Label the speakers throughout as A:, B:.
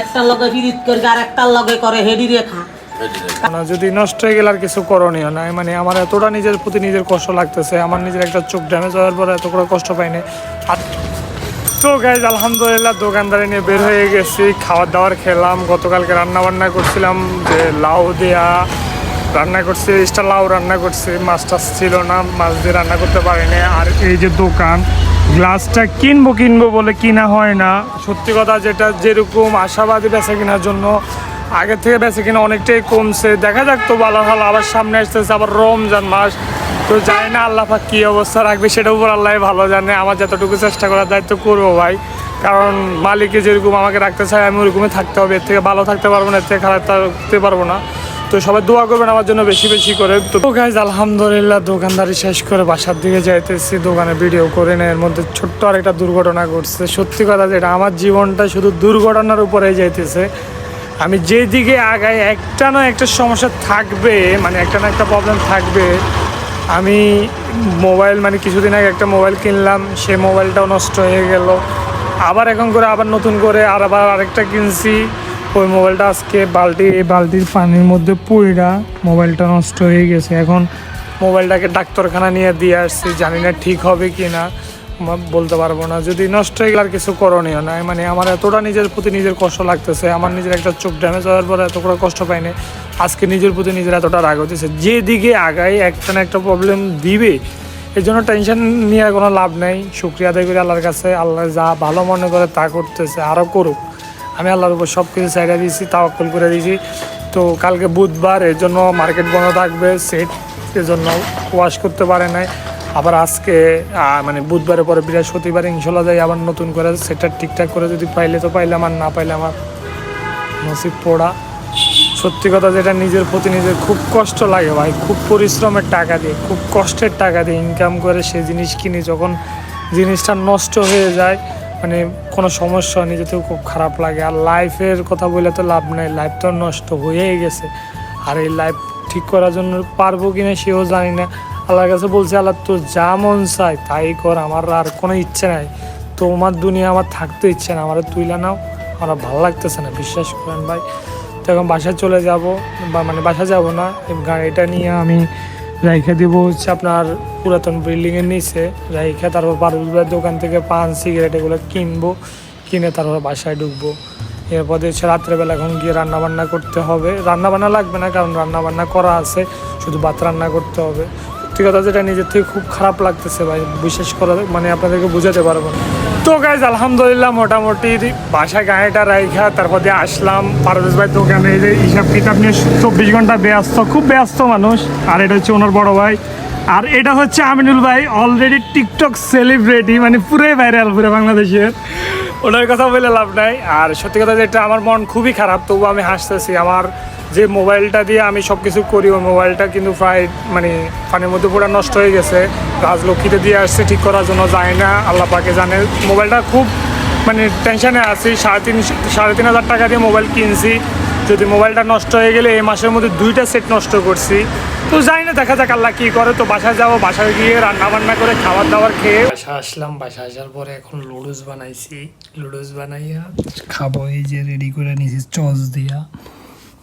A: একটা লগে ফিরিত করে আর একটার লগে করে হেডি রেখা
B: যদি নষ্ট হয়ে গেলে আর কিছু করণীয় নাই। মানে আমার এতটা নিজের প্রতি নিজের কষ্ট লাগতেছে, আমার নিজের একটা চোখ ড্যামেজ হওয়ার পরে এত করে কষ্ট পাইনি আর তো গাইজ আলহামদুলিল্লাহ দোকানদারি নিয়ে বের হয়ে গেছি খাবার দাবার খেলাম, গতকালকে রান্না বান্না করছিলাম, যে লাউ দেয়া রান্না করছি এক্সট্রা লাউ রান্না করছি, মাছ টাছ ছিল না, মাছ দিয়ে রান্না করতে পারিনি। আর এই যে দোকান গ্লাসটা কিনবো কিনবো বলে কিনা হয় না। সত্যি কথা যেটা যেরকম আশাবাদী বেচা কেনার জন্য, আগে থেকে বেচা কিনা অনেকটাই কমছে। দেখা যাক তো ভালো ভালো আবার সামনে আসতেছে আবার রমজান মাস। তো জানি না আল্লাহ পাক কী অবস্থা রাখবে সেটা উপর আল্লাহ ভালো জানে। আমার যতটুকু চেষ্টা করার দায়িত্ব করব ভাই। কারণ মালিকে যেরকম আমাকে রাখতে চায়, আমি ওরকমই থাকতে হবে। এর থেকে ভালো থাকতে পারব না, এর থেকে খারাপ থাকতে পারব না। তো সবাই দোয়া করবেন আমার জন্য বেশি বেশি করে। তো গাইজ আলহামদুলিল্লাহ দোকানদারি শেষ করে বাসার দিকে যাইতেছি, দোকানে ভিডিও করে নেয় এর মধ্যে ছোট্ট আর একটা দুর্ঘটনা ঘটছে। সত্যি কথা যেটা, আমার জীবনটা শুধু দুর্ঘটনার উপরেই যাইতেছে। আমি যেদিকে আগাই, একটা না একটা সমস্যা থাকবে মানে একটা না একটা প্রবলেম থাকবে। আমি মোবাইল মানে কিছুদিন আগে একটা মোবাইল কিনলাম, সে মোবাইলটাও নষ্ট হয়ে গেল। আবার এখন করে আবার নতুন করে আর আবার আরেকটা কিনছি। ওই মোবাইলটা আজকে বালতি, এই বালতির পানির মধ্যে পুইরা মোবাইলটা নষ্ট হয়ে গেছে। এখন মোবাইলটাকে ডাক্তারখানা নিয়ে দিয়ে আসছি, জানি না ঠিক হবে কি না। বলতে পারব না। যদি নষ্ট হয়ে গেলে আর কিছু করণীয় নাই। মানে আমার এতটা নিজের প্রতি নিজের কষ্ট লাগতেছে, আমার নিজের একটা চোখ ড্যামেজ হওয়ার পরে এত করে কষ্ট পাইনি আজকে নিজের প্রতি নিজের এতটা রাগ হতেছে যেদিকে আগাই একটা না একটা প্রবলেম দিবে এই জন্য টেনশন নিয়ে কোনো লাভ নেই। শুক্রিয়া আদায় করি আল্লাহর কাছে। আল্লাহ যা ভালো মনে করে তা করতেছে আরও করুক। আমি আল্লাহর উপর সব কিছু সাইডে দিয়েছি, তাওয়াক্কুল করে দিয়েছি। তো কালকে বুধবার এর জন্য মার্কেট বন্ধ থাকবে সেট এজন্য ওয়াশ করতে পারে নাই। আবার আজকে মানে বুধবারের পরে বৃহস্পতিবার ইনশাল্লাহ যাই আবার নতুন করে সেটা ঠিকঠাক করে যদি পাইলে তো পাইলাম আর না পাইলে আমার নসিব পোড়া। সত্যি কথা যেটা নিজের প্রতি নিজের খুব কষ্ট লাগে ভাই, খুব পরিশ্রমের টাকা দিয়ে, খুব কষ্টের টাকা দিয়ে ইনকাম করে সে জিনিস কিনি যখন জিনিসটা নষ্ট হয়ে যায় মানে কোনো সমস্যা নিজেতেও খুব খারাপ লাগে। আর লাইফের কথা বলে তো লাভ নাই লাইফ তো নষ্ট হয়েই গেছে। আর এই লাইফ ঠিক করার জন্য পারব কি না সেও জানি না। আল্লাহর কাছে বলছে, আল্লাহ, তোর যা মন চায় তাই কর, আমার আর কোনো ইচ্ছে নাই। তোমার দুনিয়া আমার থাকতে ইচ্ছে না, আমার তুইলা নাও, আমার ভালো লাগতেছে না, বিশ্বাস করেন ভাই। তো এখন বাসায় চলে যাব, বা মানে বাসা যাব না গাড়িটা নিয়ে আমি রাইখা দিব হচ্ছে আপনার পুরাতন বিল্ডিংয়ের নিচে। রাইখা, তারপর পারুলবার দোকান থেকে পান সিগারেট এগুলো কিনবো। কিনে তারপর বাসায় ঢুকবো। এরপরে হচ্ছে রাত্রেবেলা এখন গিয়ে রান্নাবান্না করতে হবে। রান্নাবান্না লাগবে না, কারণ রান্নাবান্না করা আছে। শুধু ভাত রান্না করতে হবে। সত্যি কথা যেটা নিজের থেকে খুব খারাপ লাগতেছে ভাই, বিশেষ করে মানে আপনাদেরকে বুঝাতে পারব তো গাইজ আলহামদুলিল্লাহ মোটামুটি বাসা গাড়িটা রাইখা, তারপর দিয়ে আসলাম। পারভেজ ভাই দোকানে এই যে হিসাব কিতাব নিয়ে চব্বিশ ঘণ্টা ব্যস্ত, খুব ব্যস্ত মানুষ। আর এটা হচ্ছে ওনার বড় ভাই। আর এটা হচ্ছে আমিনুল ভাই অলরেডি টিকটক সেলিব্রিটি মানে পুরোই ভাইরাল পুরো বাংলাদেশের ওনার কথা বলে লাভ নাই। আর সত্যি কথা যেটা, আমার মন খুবই খারাপ তবু আমি হাসতেছি। আমার যে মোবাইলটা দিয়ে আমি সব কিছু করি, ওই মোবাইলটা কিন্তু প্রায় মানে পানির মধ্যে পুরো নষ্ট হয়ে গেছে। রাজলক্ষ্মীতে দিয়ে আসছে, ঠিক করার জন্য যায় না। আল্লাহ পাকে জানে। মোবাইলটা খুব মানে টেনশানে আছি। সাড়ে তিন সাড়ে তিন হাজার টাকা দিয়ে মোবাইল কিনছি। যদি মোবাইলটা নষ্ট হয়ে গেলে এই মাসের মধ্যে দুইটা সেট নষ্ট করছি। তো জানি না, দেখা যাক আল্লাহ কী করে। তো বাসায় যাব, বাসায় গিয়ে রান্না বান্না করে খাবার দাবার খেয়ে বাসা আসলাম। বাসা আসার পরে এখন লুডুস বানাইছি। লুডুস বানাইয়া খাব, এই যে রেডি করে নিয়েছি চস দিয়া।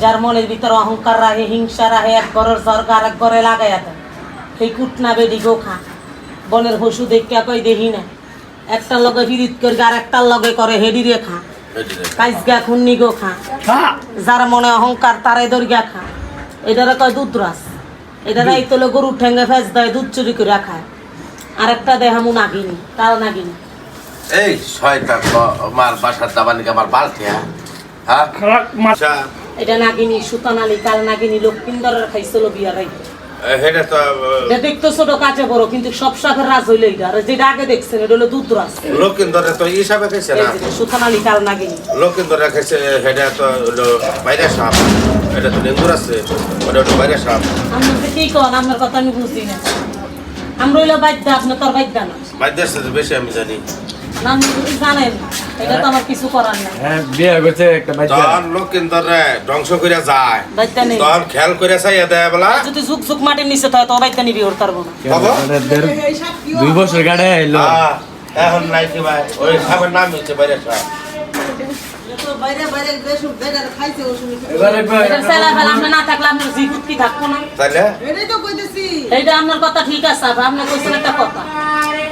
A: যার মনের ভিতর অহংকার রাহে হিংসা রাহে এক ঘরের সরকার এক ঘরে লাগাইয়া দেয়। সেই কুটনা বেডি গো খা। বনের পশু দেখিয়া কই দেখি না। একটার লগে ফিরিত করে আর একটার লগে করে হেডি রে খা। কাইজগা খুন্নি গো খা। যার মনে অহংকার তারে দর্গা খা। এটারে কয় দুধ রাস। এটারে এই তোলে গরুর ঠেঙ্গে ফেস দেয় দুধ চুরি করে খায়। আর একটা দেহামু নাগিনি তার নাগিনি।
C: এই শয়তান ব- মার বাসার দাবানিকে আমার বালতি হ্যাঁ?
A: এটা নাগিনি সুতানালি কাল নাগিনি লক্ষ্মীন্দরের খাইছিল দেখতে ছোট কাছে বড় কিন্তু সব রাজ হইলে এটা আর যেটা আগে দেখছেন এটা হলো দুধ রাজ।
C: লক্ষিন্দরে তো হিসাবে খেয়েছে না?
A: যে সুথানালি কাল নাগিনী।
C: লক্ষিন্দরে খেয়েছে সেটা তো হলো বাইরে সাপ এটা তো আছে ওটা হলো বাইরে সাপ
A: আপনার কি কন আপনার কথা আমি বুঝি না। আমরা হইল বাদ্যা তোর বাদ্যা না।
C: বাইরের সাথে বেশি আমি জানি।
D: হ্যাঁ
C: ধ্বংস করে যায়। তখন খেয়াল করে চাইয়া দেয় বলা।
A: যদি ঝুক ঝুক মাটির নিচে থাকে তো নিবি ওর
D: দুই বছর গাড়ে এলো
C: এখন নাই কি ভাই? ওই নাম হচ্ছে বাইরে
A: আপনার থাকব না? এইটা আপনার কথা ঠিক আছে আপা, আপনি কইছেন একটা কথা।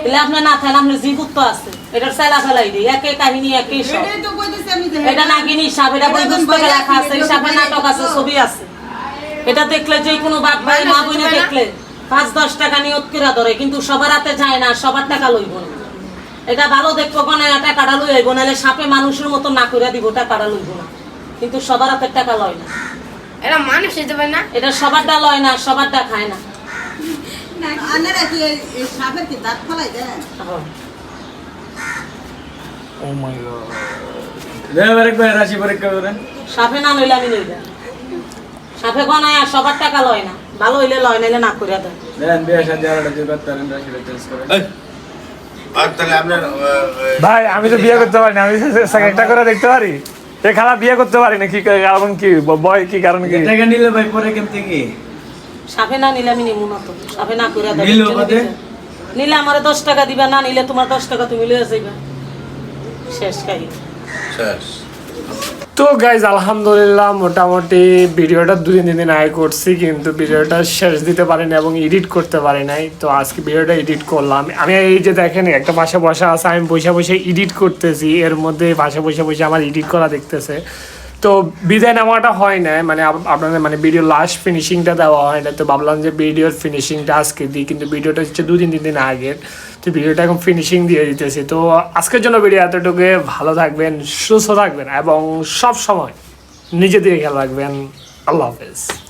A: তাহলে আপনি না থাকলে আপনার জিগুত তো আছে। এটার সেলা ফেলাই দিই একে কাহিনী একই সব। এটা নাগিনী সাপ এটা বই পুস্তকে লেখা আছে সাপের নাটক আছে ছবি আছে। এটা দেখলে যে কোনো বাপ ভাই মা বোনে দেখলে পাঁচ দশ টাকা নিয়ত করে ধরে কিন্তু সবার হাতে যায় না সবার টাকা লইব না। এটা ভালো দেখব কোন টাকাটা লই আইব নাহলে সাপে মানুষের মতো না করে দিব টাকাটা লইব না। কিন্তু সবার হাতে টাকা লয় না।
E: এরা মানুষ পারে না?
A: এটা সবারটা লয় না সবারটা খায় না। হ্যাঁ।
B: ও মাই গড
D: একবার রাশি পরীক্ষা করেন।
A: সাপে না লইলে আমি লইলাম সাপে গনায় আর সবার টাকা লয় না। ভালো হইলে লয় নাইলে না দেয়
D: দেন। বিয়ে আর একটা রাশিটা চেঞ্জ করে
B: ভাই আমি তো বিয়ে করতে পারি না আমি একটা করে দেখতে পারি। এ খারাপ বিয়ে করতে পারি না কি কারণ কি বয় কি কারণ কি?
D: টাকা নিলে ভাই পরে কেমতে কি
A: সাপে না নিলে আমি নিমু না তো। সাপে না করে দেয়
D: নিলো
A: আমার দশ টাকা দিবা না নিলে তোমার দশ টাকা তুমি লয়ে যাইবা। শেষ কাহিনী
C: শেষ।
B: তো গাইজ আলহামদুলিল্লাহ মোটামুটি ভিডিওটা দুদিন তিন দিন আয় করছি কিন্তু ভিডিওটা শেষ দিতে পারিনি এবং এডিট করতে পারি নাই। তো আজকে ভিডিওটা এডিট করলাম। আমি এই যে দেখেন একটা বাসা বসা আছে আমি বসে বসে এডিট করতেছি। এর মধ্যে বাসা বসে বসে আমার এডিট করা দেখতেছে। তো বিদায় নেওয়াটা হয় না মানে আপ- আপনাদের মানে ভিডিও লাস্ট ফিনিশিংটা দেওয়া হয় না, তো ভাবলাম যে ভিডিওর ফিনিশিংটা আজকে দিই, কিন্তু ভিডিওটা হচ্ছে দু তিন তিন দিন আগের, তো ভিডিওটা এখন ফিনিশিং দিয়ে দিতেছি। তো আজকের জন্য ভিডিও এতটুকু, ভালো থাকবেন, সুস্থ থাকবেন, এবং সব সময় নিজেদের খেয়াল রাখবেন। আল্লাহ হাফেজ।